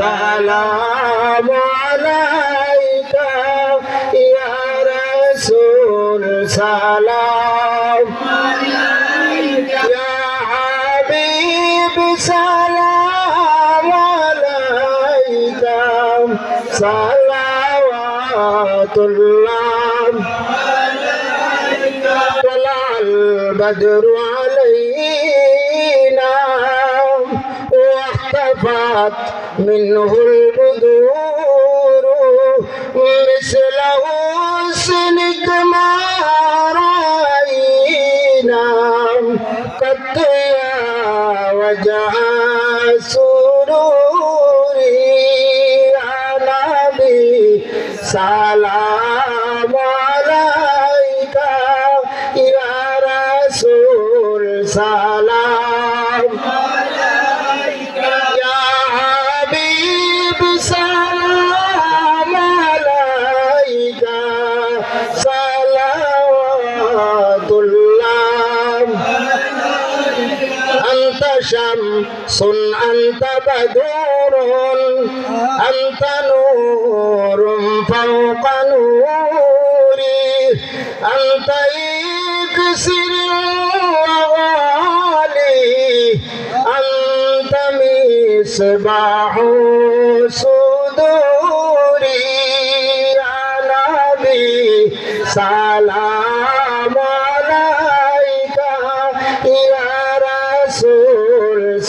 সালাম আলাইকা, ইয়া রাসূল, সালাম। আলাইকা ইয়া হাবিব, সালাম আলাইকা, সালাওয়াতুল্লাহ। আলাইকা তালাল বদরু আলাইনা। واختفت منه البدور مثله سنك ما رأينا قد يا وجه سروري يا نبي سلام عليك يا رسول سلام شمس أنت بدر أنت نور فوق نوري أنت إكسر وغالي أنت مصباح صدوري يا نبي سلام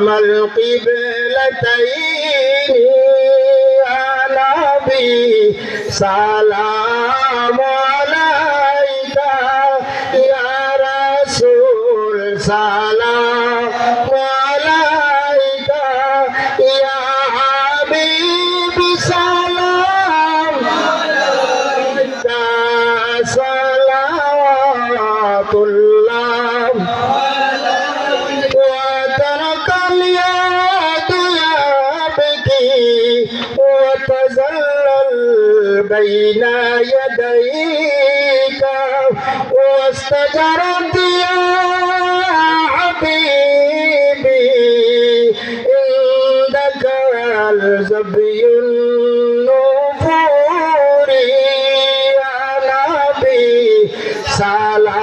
إمام القبلتين يا نبي سلام وتزلل بين يديك. واستجرت يا حبيبي عندك الزبي النفور يا نبي سلام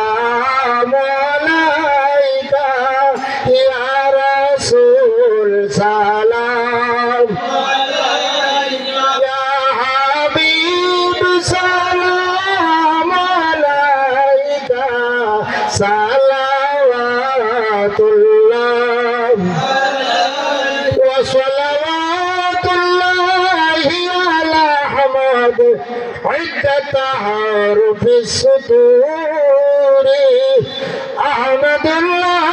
الله وصلوات الله على حمد عدة حرف السطور أحمد الله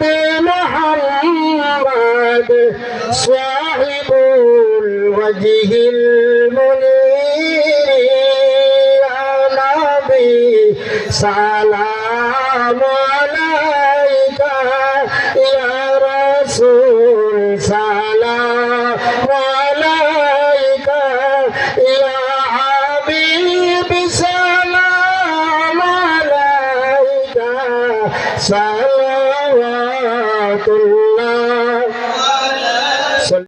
بمحمد صاحب الوجه المنير. يا نبي سلام عليك. Salaam alaikum.